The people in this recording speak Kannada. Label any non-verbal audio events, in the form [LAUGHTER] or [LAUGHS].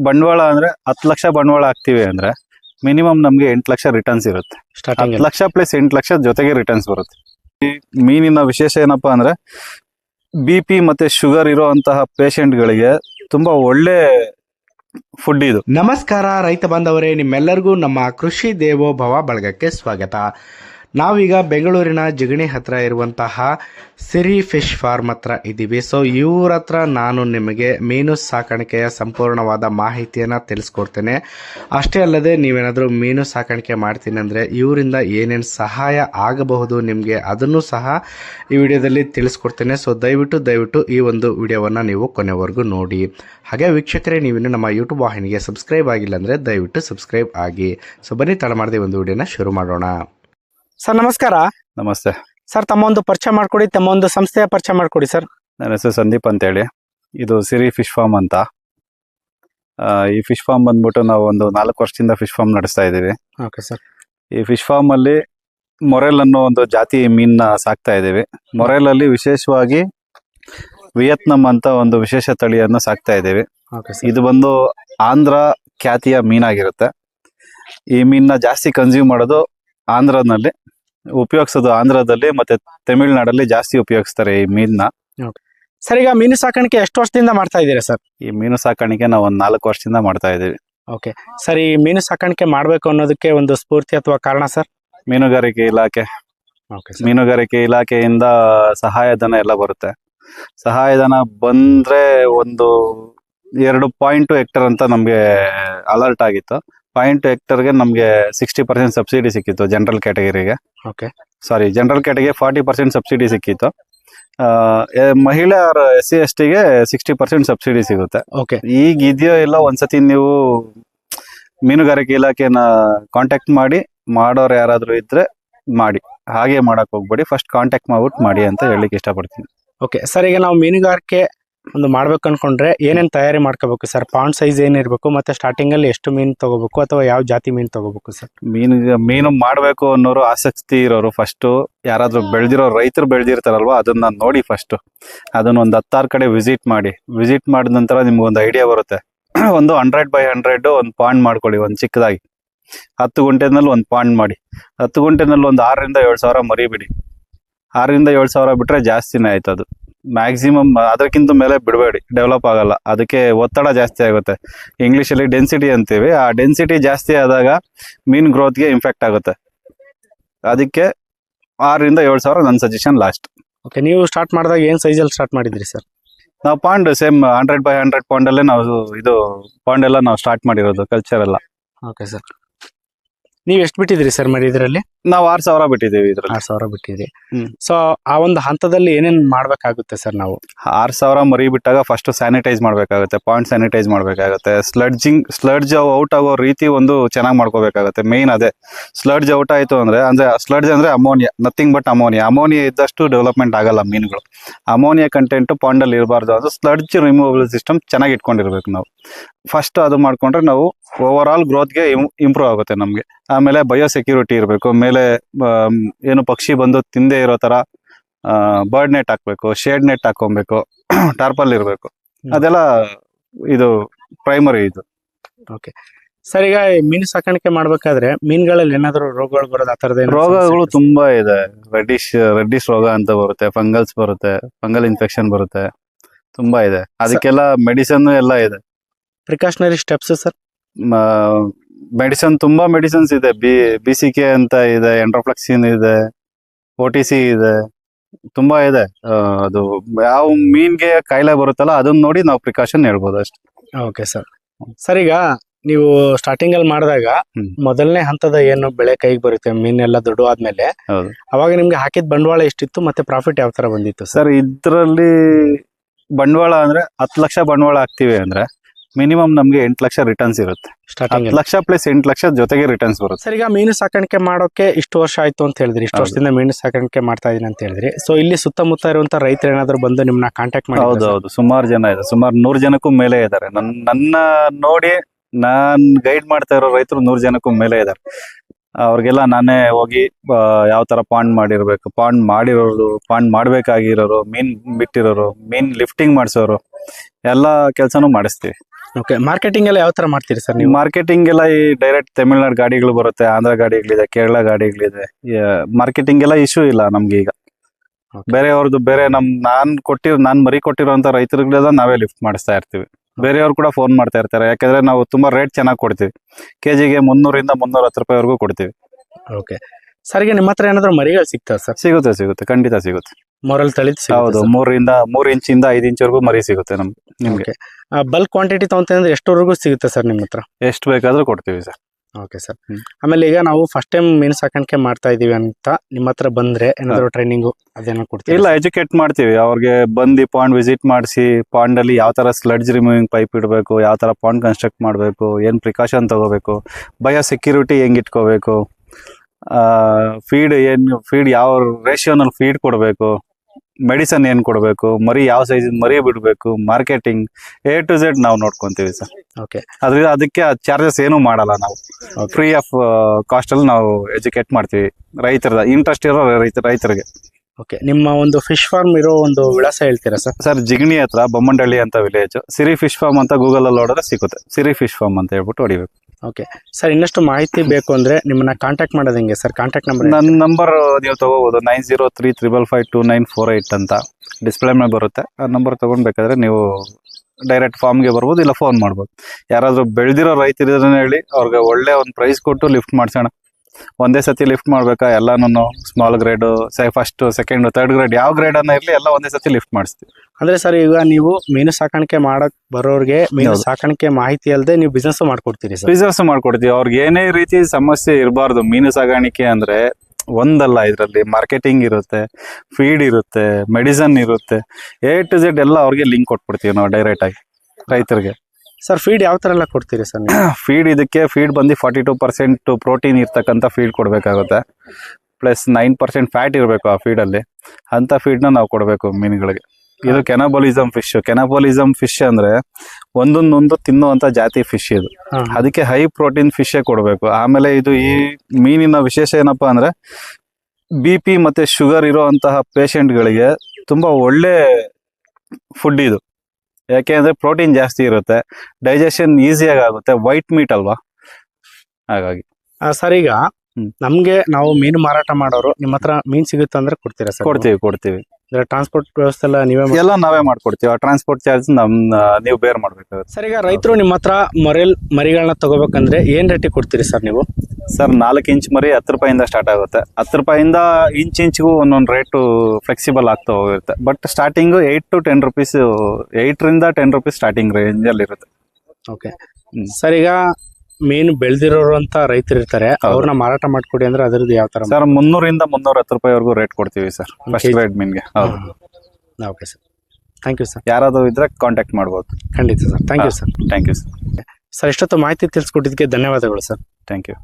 ಬಂಡವಾಳ ಅಂದ್ರೆ ಹತ್ತು ಲಕ್ಷ ಬಂಡವಾಳ ಹಾಕ್ತಿವಿ ಅಂದ್ರೆ ಮಿನಿಮಮ್ ನಮ್ಗೆ ಎಂಟು ಲಕ್ಷ ರಿಟರ್ನ್ಸ್ ಇರುತ್ತೆ. ಸ್ಟಾರ್ಟಿಂಗ್ ಹತ್ತು ಲಕ್ಷ ಪ್ಲಸ್ ಎಂಟು ಲಕ್ಷ ಜೊತೆಗೆ ರಿಟರ್ನ್ಸ್ ಬರುತ್ತೆ. ಈ ಮೀನಿನ ವಿಶೇಷ ಏನಪ್ಪಾ ಅಂದ್ರೆ ಬಿ ಪಿ ಮತ್ತೆ ಶುಗರ್ ಇರುವಂತಹ ಗಳಿಗೆ ತುಂಬಾ ಒಳ್ಳೆ ಫುಡ್ ಇದು. ನಮಸ್ಕಾರ ರೈತ ಬಾಂಧವರೇ ನಿಮ್ಮೆಲ್ಲರಿಗೂ ನಮ್ಮ ಕೃಷಿ ದೇವೋಭವ ಬಳಗಕ್ಕೆ ಸ್ವಾಗತ. ನಾವೀಗ ಬೆಂಗಳೂರಿನ ಜಿಗಣಿ ಹತ್ರ ಇರುವಂತಹ ಸಿರಿ ಫಿಶ್ ಫಾರ್ಮ್ ಹತ್ರ ಇದ್ದೀವಿ. ಸೊ ಇವ್ರ ಹತ್ರ ನಾನು ನಿಮಗೆ ಮೀನು ಸಾಕಾಣಿಕೆಯ ಸಂಪೂರ್ಣವಾದ ಮಾಹಿತಿಯನ್ನು ತಿಳಿಸ್ಕೊಡ್ತೇನೆ. ಅಷ್ಟೇ ಅಲ್ಲದೆ ನೀವೇನಾದರೂ ಮೀನು ಸಾಕಾಣಿಕೆ ಮಾಡ್ತೀನಿ ಅಂದರೆ ಇವರಿಂದ ಏನೇನು ಸಹಾಯ ಆಗಬಹುದು ನಿಮಗೆ ಅದನ್ನು ಸಹ ಈ ವಿಡಿಯೋದಲ್ಲಿ ತಿಳಿಸ್ಕೊಡ್ತೇನೆ. ಸೊ ದಯವಿಟ್ಟು ದಯವಿಟ್ಟು ಈ ಒಂದು ವಿಡಿಯೋವನ್ನು ನೀವು ಕೊನೆವರೆಗೂ ನೋಡಿ. ಹಾಗೆ ವೀಕ್ಷಕರೇ, ನೀವಿನ್ನು ನಮ್ಮ ಯೂಟ್ಯೂಬ್ ವಾಹಿನಿಗೆ ಸಬ್ಸ್ಕ್ರೈಬ್ ಆಗಿಲ್ಲ ಅಂದರೆ ದಯವಿಟ್ಟು ಸಬ್ಸ್ಕ್ರೈಬ್ ಆಗಿ. ಸೊ ಬನ್ನಿ, ತಡ ಮಾಡದೆ ಒಂದು ವಿಡಿಯೋನ ಶುರು ಮಾಡೋಣ. ಸರ್ ನಮಸ್ಕಾರ. ನಮಸ್ತೆ. ಸರ್ ತಮ್ಮ ಒಂದು ಪರಿಚಯ ಮಾಡಿಕೊಡಿ ತಮ್ಮ ಒಂದು ಸಂಸ್ಥೆಯ ಪರಿಚಯ ಮಾಡಿಕೊಡಿ ಸರ್. ನನ್ನ ಹೆಸರು ಸಂದೀಪ್ ಅಂತೇಳಿ. ಇದು ಸಿರಿ ಫಿಶ್ ಫಾರ್ಮ್ ಅಂತ. ಆ, ಈ ಫಿಶ್ ಫಾರ್ಮ್ ಬಂದ್ಬಿಟ್ಟು ನಾವು ಒಂದು ನಾಲ್ಕು ವರ್ಷದಿಂದ ಫಿಶ್ ಫಾರ್ಮ್ ನಡೆಸ್ತಾ ಇದ್ದೀವಿ. Okay sir. ಈ ಫಿಶ್ ಫಾರ್ಮ್ ಅಲ್ಲಿ ಮೊರೆಲ್ ಅನ್ನೋ ಒಂದು ಜಾತಿ ಮೀನ್ನ ಸಾಕ್ತಾ ಇದ್ದೀವಿ. ಮೊರೆಲ್ ಅಲ್ಲಿ ವಿಶೇಷವಾಗಿ ವಿಯತ್ನಾಂ ಅಂತ ಒಂದು ವಿಶೇಷ ತಳಿಯನ್ನು ಸಾಕ್ತಾ ಇದ್ದೀವಿ. ಓಕೆ ಇದು ಬಂದು ಆಂಧ್ರ ಖ್ಯಾತಿಯ ಮೀನಾಗಿರುತ್ತೆ. ಈ ಮೀನ್ನ ಜಾಸ್ತಿ ಕನ್ಸ್ಯೂಮ್ ಮಾಡೋದು ಆಂಧ್ರನಲ್ಲಿ. ಉಪಯೋಗಿಸೋದು ಆಂಧ್ರದಲ್ಲಿ ಮತ್ತೆ ತಮಿಳುನಾಡಲ್ಲಿ ಜಾಸ್ತಿ ಉಪಯೋಗಿಸ್ತಾರೆ ಈ ಮೀನ್ನ ಸರ್ ಈಗ ಮೀನು ಸಾಕಾಣಿಕೆ ಎಷ್ಟು ವರ್ಷದಿಂದ ಮಾಡ್ತಾ ಇದ್ದೀರಾ ಸರ್? ಈ ಮೀನು ಸಾಕಾಣಿಕೆ ನಾವು ಒಂದು ನಾಲ್ಕು ವರ್ಷದಿಂದ ಮಾಡ್ತಾ ಇದ್ದೀವಿ. ಓಕೆ. ಸರ್ ಈ ಮೀನು ಸಾಕಾಣಿಕೆ ಮಾಡಬೇಕು ಅನ್ನೋದಕ್ಕೆ ಒಂದು ಸ್ಫೂರ್ತಿ ಅಥವಾ ಕಾರಣ ಸರ್? ಮೀನುಗಾರಿಕೆ ಇಲಾಖೆ. ಓಕೆ ಮೀನುಗಾರಿಕೆ ಇಲಾಖೆಯಿಂದ ಸಹಾಯಧನ ಎಲ್ಲ ಬರುತ್ತೆ. ಸಹಾಯಧನ ಬಂದ್ರೆ ಒಂದು ಎರಡು ಪಾಯಿಂಟ್ ಹೆಕ್ಟರ್ ಅಂತ ನಮಗೆ ಅಲರ್ಟ್ ಆಗಿತ್ತು. ಪಾಯಿಂಟ್ ಹೆಕ್ಟರ್ಗೆ ನಮಗೆ ಸಿಕ್ಸ್ಟಿ ಪರ್ಸೆಂಟ್ ಸಬ್ಸಿಡಿ ಸಿಕ್ಕಿತ್ತು general ಕ್ಯಾಟಗರಿಗೆ okay sorry general category forty percent subsidy ಸಿಕ್ಕಿತ್ತು. ಮಹಿಳೆಯರ ಎಸ್ ಸಿ ಎಸ್ ಟಿಗೆ ಸಿಕ್ಸ್ಟಿ ಪರ್ಸೆಂಟ್ ಸಬ್ಸಿಡಿ ಸಿಗುತ್ತೆ. ಓಕೆ ಈಗ ಇದೆಯೋ ಇಲ್ಲ ಒಂದ್ಸತಿ ನೀವು ಮೀನುಗಾರಿಕೆ ಇಲಾಖೆನ ಕಾಂಟ್ಯಾಕ್ಟ್ ಮಾಡಿ ಮಾಡೋರು ಯಾರಾದರೂ ಇದ್ರೆ ಮಾಡಿ. ಹಾಗೆ ಮಾಡಕ್ ಹೋಗ್ಬೇಡಿ. ಫಸ್ಟ್ ಕಾಂಟ್ಯಾಕ್ಟ್ ಮಾಡ್ಬಿಟ್ಟು ಮಾಡಿ ಅಂತ ಹೇಳಲಿಕ್ಕೆ ಇಷ್ಟಪಡ್ತೀನಿ. ಓಕೆ ಸರ್ ಈಗ ನಾವು ಮೀನುಗಾರಿಕೆ ಒಂದು ಮಾಡ್ಬೇಕು ಅನ್ಕೊಂಡ್ರೆ ಏನೇನು ತಯಾರಿ ಮಾಡ್ಕೋಬೇಕು ಸರ್? ಪಾಂಡ್ ಸೈಜ್ ಏನಿರಬೇಕು ಮತ್ತೆ ಸ್ಟಾರ್ಟಿಂಗ್ ಅಲ್ಲಿ ಎಷ್ಟು ಮೀನು ತಗೋಬೇಕು? ಅಥವಾ ಯಾವ ಜಾತಿ ಮೀನು ತಗೋಬೇಕು ಸರ್? ಮೀನು ಮೀನು ಮಾಡ್ಬೇಕು ಅನ್ನೋರು ಆಸಕ್ತಿ ಇರೋರು ಫಸ್ಟ್ ಯಾರಾದ್ರೂ ಬೆಳ್ದಿರೋ ರೈತರು ಬೆಳ್ದಿರ್ತಾರಲ್ವಾ ಅದನ್ನ ನೋಡಿ ಫಸ್ಟ್ ಅದನ್ನ ಒಂದು ಹತ್ತಾರು ಕಡೆ ವಿಸಿಟ್ ಮಾಡಿ. ವಿಸಿಟ್ ಮಾಡಿದ ನಂತರ ನಿಮ್ಗೆ ಒಂದು ಐಡಿಯಾ ಬರುತ್ತೆ. [CLEARS THROAT] ಒಂದು ಹಂಡ್ರೆಡ್ ಬೈ ಹಂಡ್ರೆಡ್ ಒಂದು ಪಾಂಡ್ ಮಾಡ್ಕೊಳ್ಳಿ ಒಂದು ಚಿಕ್ಕದಾಗಿ. ಹತ್ತು ಗುಂಟೆನಲ್ಲಿ ಒಂದು ಪಾಂಡ್ ಮಾಡಿ. ಹತ್ತು ಗುಂಟೆನಲ್ಲಿ ಒಂದು ಆರರಿಂದ ಏಳು ಸಾವಿರ ಮರಿಬಿಡಿ. ಆರರಿಂದ ಏಳು ಸಾವಿರ ಬಿಟ್ರೆ ಜಾಸ್ತಿನೇ ಆಯ್ತು ಅದು ಮ್ಯಾಕ್ಸಿಮಮ್ ಅದಕ್ಕಿಂತ ಮೇಲೆ ಬಿಡಬೇಡಿ ಡೆವಲಪ್ ಆಗಲ್ಲ. ಅದಕ್ಕೆ ಒತ್ತಡ ಜಾಸ್ತಿ ಆಗುತ್ತೆ. ಇಂಗ್ಲೀಷಲ್ಲಿ ಡೆನ್ಸಿಟಿ ಅಂತೀವಿ. ಆ ಡೆನ್ಸಿಟಿ ಜಾಸ್ತಿ ಆದಾಗ ಮೀನ್ ಗ್ರೋತ್ಗೆ ಇಂಫೆಕ್ಟ್ ಆಗುತ್ತೆ. ಅದಕ್ಕೆ ಆರರಿಂದ ಏಳು ಸಾವಿರ ನನ್ನ ಸಜೆಷನ್ ಲಾಸ್ಟ್ ಓಕೆ ನೀವು ಸ್ಟಾರ್ಟ್ ಮಾಡಿದಾಗ ಏನು ಸೈಜಲ್ಲಿ ಸ್ಟಾರ್ಟ್ ಮಾಡಿದ್ರಿ ಸರ್ ನಾವು pond same hundred by hundred ಪಾಂಡಲ್ಲೇ ನಾವು ಇದು ಪಾಂಡ್ ಎಲ್ಲ ನಾವು ಸ್ಟಾರ್ಟ್ ಮಾಡಿರೋದು ಕಲ್ಚರ್ ಎಲ್ಲ. ಓಕೆ ಸರ್ ನೀವು ಎಷ್ಟು ಬಿಟ್ಟಿದ್ರಿ ಸರ್ ಮರಿ ಇದರಲ್ಲಿ? ನಾವು ಆರ್ ಸಾವಿರ ಬಿಟ್ಟಿದ್ದೀವಿ ಇದ್ರಲ್ಲಿ. ಆರ್ ಸಾವಿರ ಬಿಟ್ಟಿದ್ರಿ ಹ್ಮ್. ಸೊ ಆ ಒಂದು ಹಂತದಲ್ಲಿ ಏನೇನ್ ಮಾಡ್ಬೇಕಾಗುತ್ತೆ ಸರ್ ನಾವು? ಆರು ಸಾವಿರ ಮರಿ ಬಿಟ್ಟಾಗ ಫಸ್ಟ್ ಸ್ಯಾನಿಟೈಸ್ ಮಾಡಬೇಕಾಗುತ್ತೆ ಪಾಯಿಂಟ್ ಸ್ಯಾನಿಟೈಸ್ ಮಾಡಬೇಕಾಗುತ್ತೆ. ಸ್ಲಡ್ಜಿಂಗ್ ಸ್ಲಡ್ಜ್ ಔಟ್ ಆಗೋ ರೀತಿ ಒಂದು ಚೆನ್ನಾಗಿ ಮಾಡ್ಕೋಬೇಕಾಗುತ್ತೆ ಮೇನ್ ಅದೇ. ಸ್ಲಡ್ಜ್ ಔಟ್ ಆಯಿತು ಅಂದ್ರೆ ಅಂದ್ರೆ ಸ್ಲಡ್ಜ್ ಅಂದ್ರೆ ammonia nothing but ammonia ammonia ಇದ್ದಷ್ಟು ಡೆವಲಪ್ಮೆಂಟ್ ಆಗಲ್ಲ ಮೀನುಗಳು. ಅಮೋನಿಯಾ ಕಂಟೆಂಟ್ ಪಾಂಡಲ್ಲಿ ಇರಬಾರ್ದು. ಅದು ಸ್ಲಡ್ಜ್ ರಿಮೂವಲ್ ಸಿಸ್ಟಮ್ ಚೆನ್ನಾಗಿ ಇಟ್ಕೊಂಡಿರ್ಬೇಕು ನಾವು. ಫಸ್ಟ್ ಅದು ಮಾಡ್ಕೊಂಡ್ರೆ ನಾವು ಓವರ್ ಆಲ್ ಗ್ರೋತ್ಗೆ ಇಂಪ್ರೂವ್ ಆಗುತ್ತೆ ನಮಗೆ. ಆಮೇಲೆ ಬಯೋ ಸೆಕ್ಯೂರಿಟಿ ಇರಬೇಕು ಮೇಲೆ ಏನು ಪಕ್ಷಿ ಬಂದು ತಿಂದೇ ಇರೋ ತರ ಬರ್ಡ್ ನೆಟ್ ಹಾಕ್ಬೇಕು ಶೇಡ್ ನೆಟ್ ಹಾಕೊಬೇಕು ಟಾರ್ಪಲ್ ಇರಬೇಕು. ಅದೆಲ್ಲ ಇದು ಪ್ರೈಮರಿ ಇದು. ಸರ್ ಈಗ ಮೀನು ಸಾಕಾಣಿಕೆ ಮಾಡ್ಬೇಕಾದ್ರೆ ಮೀನುಗಳಲ್ಲಿ ಏನಾದರೂ ರೋಗಗಳು ಬರೋದು ಆ ಥರದ ರೋಗಗಳು ತುಂಬಾ ಇದೆ. ರೆಡ್ಡಿಶ್ ರೆಡ್ಡಿಶ್ ರೋಗ ಅಂತ ಬರುತ್ತೆ ಫಂಗಲ್ಸ್ ಬರುತ್ತೆ ಫಂಗಲ್ ಇನ್ಫೆಕ್ಷನ್ ಬರುತ್ತೆ ತುಂಬಾ ಇದೆ. ಅದಕ್ಕೆಲ್ಲ ಮೆಡಿಸನ್ ಎಲ್ಲ ಇದೆ. Precautionary steps sir? ಮೆಡಿಸನ್ ತುಂಬಾ ಮೆಡಿಸನ್ಸ್ ಇದೆ. ಬಿ ಬಿ ಸಿ ಕೆ ಅಂತ ಇದೆ ಎಂಡ್ರೋಫ್ಲಕ್ಸಿನ್ ಇದೆ ಓ ಟಿ ಸಿ ಇದೆ ತುಂಬಾ ಇದೆ. ಆ, ಅದು ಯಾವ ಮೀನ್ಗೆ ಕಾಯಿಲೆ ಬರುತ್ತಲ್ಲ ಅದನ್ನ ನೋಡಿ ನಾವು ಪ್ರಿಕಾಷನ್ ಹೇಳ್ಬೋದು ಅಷ್ಟೇ. ಓಕೆ ಸರ್ ಸರ್ ಈಗ ನೀವು ಸ್ಟಾರ್ಟಿಂಗ್ ಅಲ್ಲಿ ಮಾಡಿದಾಗ ಹ್ಮ್. ಮೊದಲನೇ ಹಂತದ ಏನು ಬೆಳೆ ಕೈಗೆ ಬರುತ್ತೆ ಮೀನೆಲ್ಲ ದೊಡ್ಡ ಆದ್ಮೇಲೆ ಹೌದು. ಅವಾಗ ನಿಮ್ಗೆ ಹಾಕಿದ ಬಂಡವಾಳ ಎಷ್ಟಿತ್ತು ಮತ್ತೆ ಪ್ರಾಫಿಟ್ ಯಾವ ತರ ಬಂದಿತ್ತು ಸರ್ ಸರ್ ಇದ್ರಲ್ಲಿ ಬಂಡವಾಳ ಅಂದ್ರೆ ಹತ್ತು ಲಕ್ಷ ಬಂಡವಾಳ ಹಾಕ್ತಿವಿ ಅಂದ್ರೆ ಮಿನಿಮಮ್ ನಮ್ಗೆ ಎಂಟು ಲಕ್ಷ ರಿಟರ್ನ್ಸ್ ಇರುತ್ತೆ. ಸ್ಟಾರ್ಟಿಂಗ್ ಹತ್ತು ಲಕ್ಷ ಪ್ಲಸ್ ಎಂಟು ಲಕ್ಷ ಜೊತೆಗೆ ರಿಟರ್ನ್ಸ್ ಬರುತ್ತೆ. ಸರ್ ಈಗ ಮೀನು ಸಾಕಾಣಿಕೆ ಮಾಡೋಕೆ ಇಷ್ಟು ವರ್ಷ ಆಯ್ತು ಅಂತ ಹೇಳಿದ್ರಿ. ಇಷ್ಟು ವರ್ಷದಿಂದ ಮೀನು ಸಾಕಾಣಿಕೆ ಮಾಡ್ತಾ ಇದೀನಿ ಅಂತ ಹೇಳಿದ್ರಿ. ಸೊ ಇಲ್ಲಿ ಸುತ್ತಮುತ್ತ ಇರುವಂತ ರೈತರು ಏನಾದ್ರು ಬಂದು ನಿಮ್ನ ಕಾಂಟ್ಯಾಕ್ಟ್ ಹೌದು ಮಾಡಿ ಹೌದು. ಸುಮಾರು ಜನ ಇದೆ. ಸುಮಾರು ನೂರು ಜನಕ್ಕೂ ಮೇಲೆ ಇದ್ದಾರೆ. ನನ್ನ ನನ್ನ ನೋಡಿ ನಾನ್ ಗೈಡ್ ಮಾಡ್ತಾ ಇರೋ ರೈತರು ನೂರು ಜನಕ್ಕೂ ಮೇಲೆ ಇದ್ದಾರೆ. ಅವ್ರಿಗೆಲ್ಲ ನಾನೇ ಹೋಗಿ ಯಾವ ತರ ಪಾಂಡ್ ಮಾಡಿರ್ಬೇಕು. ಪಾಂಡ್ ಮಾಡಿರೋರು ಪಾಂಡ್ ಮಾಡ್ಬೇಕಾಗಿರೋರು ಮೀನ್ ಬಿಟ್ಟಿರೋರು ಮೀನ್ ಲಿಫ್ಟಿಂಗ್ ಮಾಡಿಸೋರು ಎಲ್ಲ ಕೆಲಸನೂ ಮಾಡಿಸ್ತೀವಿ. ಓಕೆ ಮಾರ್ಕೆಟಿಂಗ್ ಎಲ್ಲ ಯಾವ ತರ ಮಾಡ್ತೀರಿ ಸರ್ ನೀವು? ಮಾರ್ಕೆಟಿಂಗ್ ಎಲ್ಲ ಈ ಡೈರೆಕ್ಟ್ ತಮಿಳ್ನಾಡು ಗಾಡಿಗಳು ಬರುತ್ತೆ ಆಂಧ್ರ ಗಾಡಿಗಳಿದೆ ಕೇರಳ ಗಾಡಿಗಳಿದೆ. ಮಾರ್ಕೆಟಿಂಗ್ ಎಲ್ಲ ಇಶ್ಯೂ ಇಲ್ಲ ನಮ್ಗೆ ಈಗ. ಬೇರೆ ಬೇರೆಯವ್ರದ್ದು ಬೇರೆ ನಮ್ ನಾನ್ ಕೊಟ್ಟಿರೋ ನಾನ್ ಮರಿ ಕೊಟ್ಟಿರೋಂತ ರೈತರುಗಳೆಲ್ಲ ನಾವೇ ಲಿಫ್ಟ್ ಮಾಡಿಸ್ತಾ ಇರ್ತೀವಿ. ಬೇರೆಯವ್ರು ಕೂಡ ಫೋನ್ ಮಾಡ್ತಾ ಇರ್ತಾರೆ ಯಾಕಂದ್ರೆ ನಾವು ತುಂಬಾ ರೇಟ್ ಚೆನ್ನಾಗಿ ಕೊಡ್ತೀವಿ. ಕೆಜಿಗೆ ಮುನ್ನೂರಿಂದ ಮುನ್ನೂರ ಹತ್ತು ರೂಪಾಯಿವರೆಗೂ ಕೊಡ್ತೀವಿ. ಓಕೆ ಸರ್ ಈಗ ನಿಮ್ಮ ಹತ್ರ ಏನಾದ್ರು ಮರಿಗಳು ಸಿಗ್ತಾವ ಸರ್? ಸಿಗುತ್ತೆ ಸಿಗುತ್ತೆ. ಖಂಡಿತ ಸಿಗುತ್ತೆ. ಮೊರಲ್ ತಳಿ ಹೌದು ಮೂರಿಂದ ಮೂರ್ ಇಂಚಿಂದ ಐದು ಇಂಚ್ವರೆಗೂ ಮರಿ ಸಿಗುತ್ತೆ ನಮ್ಗೆ ನಿಮ್ಗೆ. ಬಲ್ಕ್ ಕ್ವಾಂಟಿಟಿ ತಗೊಂತಂದ್ರೆ ಎಷ್ಟವರೆಗೂ ಸಿಗುತ್ತೆ ಸರ್ ನಿಮ್ಮ ಹತ್ರ? ಎಷ್ಟು ಬೇಕಾದ್ರೂ ಕೊಡ್ತೀವಿ ಸರ್. Okay sir. ಆಮೇಲೆ ಈಗ ನಾವು ಫಸ್ಟ್ ಟೈಮ್ ಮೀನು ಸಾಕಾಣಿಕೆ ಮಾಡ್ತಾ ಇದೀವಿ ಅಂತ ನಿಮ್ಮ ಹತ್ರ ಬಂದ್ರೆ ಏನಾದ್ರು ಟ್ರೈನಿಂಗು ಅದೇನೋ ಕೊಡ್ತೀವಿ ಇಲ್ಲ ಎಜುಕೇಟ್ ಮಾಡ್ತೀವಿ. ಅವ್ರಿಗೆ ಬಂದು ಪಾಂಡ್ ವಿಸಿಟ್ ಮಾಡಿಸಿ ಪಾಂಡ್ ಅಲ್ಲಿ ಯಾವ ತರ ಸ್ಲಡ್ಜ್ ರಿಮೂವಿಂಗ್ ಪೈಪ್ ಇಡಬೇಕು ಯಾವ ತರ ಪಾಂಡ್ ಕನ್ಸ್ಟ್ರಕ್ಟ್ ಮಾಡಬೇಕು ಏನ್ ಪ್ರಿಕಾಷನ್ ತಗೋಬೇಕು ಬಯೋ ಸೆಕ್ಯೂರಿಟಿ ಹೆಂಗ್ ಇಟ್ಕೋಬೇಕು ಫೀಡ್ ಏನು ಫೀಡ್ ಯಾವ ರೇಷಿಯೋನಲ್ಲಿ ಫೀಡ್ ಕೊಡಬೇಕು? ಮೆಡಿಸನ್ ಏನು ಕೊಡಬೇಕು? ಮರಿ ಯಾವ ಸೈಜ್ ಮರಿ ಬಿಡಬೇಕು? ಮಾರ್ಕೆಟಿಂಗ್ ಎ ಟು ಝೆಡ್ ನಾವು ನೋಡ್ಕೊಂತೀವಿ ಸರ್. ಓಕೆ ಅದರಿಂದ ಅದಕ್ಕೆ ಚಾರ್ಜಸ್ ಏನು ಮಾಡಲ್ಲ ನಾವು. ಫ್ರೀ ಆಫ್ ಕಾಸ್ಟ್ ಅಲ್ಲಿ ನಾವು ಎಜುಕೇಟ್ ಮಾಡ್ತೀವಿ ರೈತರ ಇಂಟ್ರೆಸ್ಟ್ ಇರೋ ರೈತ ರೈತರಿಗೆ. ಓಕೆ ನಿಮ್ಮ ಒಂದು ಫಿಶ್ ಫಾರ್ಮ್ ಇರೋ ಒಂದು ವಿಳಾಸ ಹೇಳ್ತೀರಾ ಸರ್? ಸರ್ ಜಿಗಣಿ ಹತ್ರ ಬೊಮ್ಮಂಡಳ್ಳಿ ಅಂತ ವಿಲೇಜ್ ಸಿರಿ ಫಿಶ್ ಫಾರ್ಮ್ ಅಂತ ಗೂಗಲ್ ಅಲ್ಲಿ ನೋಡಿದ್ರೆ ಸಿಗುತ್ತೆ. ಸಿರಿ ಫಿಶ್ ಫಾರ್ಮ್ ಅಂತ ಹೇಳ್ಬಿಟ್ಟು ಹೊಡಿಬೇಕು. ಓಕೆ ಸರ್ ಇನ್ನಷ್ಟು ಮಾಹಿತಿ [LAUGHS] ಬೇಕು ಅಂದ್ರೆ ನಿಮ್ಮನ್ನ ಕಾಂಟ್ಯಾಕ್ಟ್ ಮಾಡೋದು ಹೆಂಗೆ? ಸರ್ ಕಾಂಟ್ಯಾಕ್ಟ್ ನಂಬರ್ ನನ್ನ ನಂಬರ್ ನೀವು ತಗೋಬಹುದು nine zero three triple five two nine four eight ಅಂತ. ಡಿಸ್ಪ್ಲೇ ಮೇಲೆ ಬರುತ್ತೆ. ಆ ನಂಬರ್ ತಗೊಂಡ್ಬೇಕಾದ್ರೆ ನೀವು ಡೈರೆಕ್ಟ್ ಫಾರ್ಮ್ಗೆ ಬರ್ಬೋದು ಇಲ್ಲ ಫೋನ್ ಮಾಡ್ಬೋದು. ಯಾರಾದರೂ ಬೆಳೆದಿರೋ ರೈತರಿದ್ರೆ ಹೇಳಿ ಅವ್ರಿಗೆ ಒಳ್ಳೆ ಒಂದು ಪ್ರೈಸ್ ಕೊಟ್ಟು ಲಿಫ್ಟ್ ಮಾಡ್ಸೋಣ. ಒಂದೇ ಸತಿ ಲಿಫ್ಟ್ ಮಾಡ್ಬೇಕಾ? ಎಲ್ಲಾನು small grade first second third grade ಯಾವ ಗ್ರೇಡ್ ಅನ್ನ ಇರ್ಲಿ ಎಲ್ಲ ಒಂದೇ ಸತಿ ಲಿಫ್ಟ್ ಮಾಡಿಸ್ತೀವಿ. ಅಂದ್ರೆ ಸರ್ ಈಗ ನೀವು ಮೀನು ಸಾಕಾಣಿಕೆ ಮಾಡಕ್ ಬರೋರಿಗೆ ಮೀನು. ಸಾಕಾಣಿಕೆ ಮಾಹಿತಿ ಅಲ್ಲದೆ ನೀವು ಬಿಸ್ನೆಸ್ ಮಾಡ್ಕೊಡ್ತೀರಿ ಬಿಸ್ನೆಸ್ ಮಾಡ್ಕೊಡ್ತೀವಿ. ಅವ್ರಿಗೆ ಏನೇ ರೀತಿ ಸಮಸ್ಯೆ ಇರಬಾರ್ದು ಮೀನು ಸಾಗಾಣಿಕೆ ಅಂದ್ರೆ ಒಂದಲ್ಲ ಇದರಲ್ಲಿ. ಮಾರ್ಕೆಟಿಂಗ್ ಇರುತ್ತೆ ಫೀಡ್ ಇರುತ್ತೆ ಮೆಡಿಸನ್ ಇರುತ್ತೆ ಎ ಟು ಝೆಡ್ ಎಲ್ಲ ಅವ್ರಿಗೆ ಲಿಂಕ್ ಕೊಟ್ಬಿಡ್ತೀವಿ ನಾವು ಡೈರೆಕ್ಟ್ ಆಗಿ ರೈತರಿಗೆ. ಸರ್ ಫೀಡ್ ಯಾವ ಥರ ಎಲ್ಲ ಕೊಡ್ತೀರಿ ಸರ್ ನೀವು? [CLEARS THROAT] ಫೀಡ್ ಇದಕ್ಕೆ ಫೀಡ್ ಬಂದು ಫಾರ್ಟಿ ಟು ಪರ್ಸೆಂಟ್ ಪ್ರೋಟೀನ್ ಇರ್ತಕ್ಕಂಥ ಫೀಡ್ ಕೊಡಬೇಕಾಗುತ್ತೆ. ಪ್ಲಸ್ ನೈನ್ ಪರ್ಸೆಂಟ್ ಫ್ಯಾಟ್ ಇರಬೇಕು ಆ ಫೀಡಲ್ಲಿ ಅಂಥ ಫೀಡ್ನ ನಾವು ಕೊಡಬೇಕು ಮೀನುಗಳಿಗೆ. ಇದು ಕೆನಬೋಲಿಸಮ್ ಫಿಶ್ ಕೆನಬೋಲಿಸಮ್ ಫಿಶ್ ಅಂದ್ರೆ ಒಂದೊಂದೊಂದು ತಿನ್ನುವಂತ ಜಾತಿ ಫಿಶ್ ಇದು. ಹಾ. ಅದಕ್ಕೆ ಹೈ ಪ್ರೋಟೀನ್ ಫಿಶೇ ಕೊಡಬೇಕು. ಆಮೇಲೆ ಇದು ಈ ಮೀನಿನ ವಿಶೇಷ ಏನಪ್ಪಾ ಅಂದ್ರೆ ಬಿ ಪಿ ಮತ್ತೆ ಶುಗರ್ ಇರುವಂತಹ ಪೇಷಂಟ್ಗಳಿಗೆ ತುಂಬಾ ಒಳ್ಳೆ ಫುಡ್ ಇದು. ಯಾಕೆ ಅಂದ್ರೆ ಪ್ರೋಟೀನ್ ಜಾಸ್ತಿ ಇರುತ್ತೆ. ಡೈಜೆಷನ್ ಈಸಿಯಾಗಿ ಆಗುತ್ತೆ. ವೈಟ್ ಮೀಟ್ ಅಲ್ವಾ? ಹಾಗಾಗಿ. ಆ, ಸರ್ ಈಗ. ನಮ್ಗೆ ನಾವು ಮೀನು ಮಾರಾಟ ಮಾಡೋರು ನಿಮ್ಮ ಹತ್ರ ಮೀನ್ ಸಿಗುತ್ತೆ ಅಂದ್ರೆ ಕೊಡ್ತೀರಾ ಸರ್? ಕೊಡ್ತೀವಿ ಕೊಡ್ತೀವಿ. ಟ್ರಾನ್ಸ್ಪೋರ್ಟ್ ವ್ಯವಸ್ಥೆ ಎಲ್ಲ ನೀವೇ ಮಾಡ್- ಎಲ್ಲ ನಾವೇ ಮಾಡ್ಕೊಡ್ತೀವಿ. ಆ ಟ್ರಾನ್ಸ್ಪೋರ್ಟ್ ಚಾರ್ಜ್ ನಮ್ ನೀವು ಬೇರ್ ಮಾಡ್ಬೇಕಾಗುತ್ತೆ. ಸರ್ ಈಗ ರೈತರು ನಿಮ್ಮ ಹತ್ರ ಮರಿಲ್ ಮರಿಗಳನ್ನ ತಗೋಬೇಕಂದ್ರೆ ಏನ್ ರೇಟಿಗೆ ಕೊಡ್ತೀರಿ ಸರ್ ನೀವು? ಸರ್ ನಾಲ್ಕು ಇಂಚ್ ಮರಿ ಹತ್ತು ರೂಪಾಯಿಂದ ಸ್ಟಾರ್ಟ್ ಆಗುತ್ತೆ. ಹತ್ತು ರೂಪಾಯಿಂದ ಇಂಚ್ ಇಂಚ್ಗೂ ಒಂದೊಂದು ರೇಟು ಫ್ಲೆಕ್ಸಿಬಲ್ ಆಗ್ತಾ ಹೋಗಿರುತ್ತೆ. But starting eight to ten rupees ಏಯ್ಟ್ರಿಂದ ten rupees starting ರೇಂಜಲ್ಲಿ ಇರುತ್ತೆ ಓಕೆ ಹ್ಮ್. ಸರ್ ಈಗ ಮೀನು ಬೆಳೆದಿರೋರು ಅಂತ ರೈತರು ಇರ್ತಾರೆ ಅವ್ರನ್ನ ಮಾರಾಟ ಮಾಡ್ಕೊಡಿ ಅಂದ್ರೆ ಅದ್ರದ್ದು ಯಾವ ತರ ಸರ್ ಮುನ್ನೂರಿಂದ ಮುನ್ನೂರ ಹತ್ತು ರೂಪಾಯಿವರೆಗೂ ರೇಟ್ ಕೊಡ್ತೀವಿ ಸರ್ ಫಸ್ಟ್. ಗ್ರೇಡ್ ಮೀನ್ಗೆ ಹೌದು. Okay sir thank you sir ಯಾರಾದರೂ ಇದ್ರೆ ಕಾಂಟ್ಯಾಕ್ಟ್ ಮಾಡ್ಬೋದು. ಖಂಡಿತ sir thank you sir thank you sir sir ಇಷ್ಟೊತ್ತು ಮಾಹಿತಿ ತಿಳಿಸ್ಕೊಟ್ಟಿದ್ದಕ್ಕೆ ಧನ್ಯವಾದಗಳು ಸರ್ ಥ್ಯಾಂಕ್ ಯು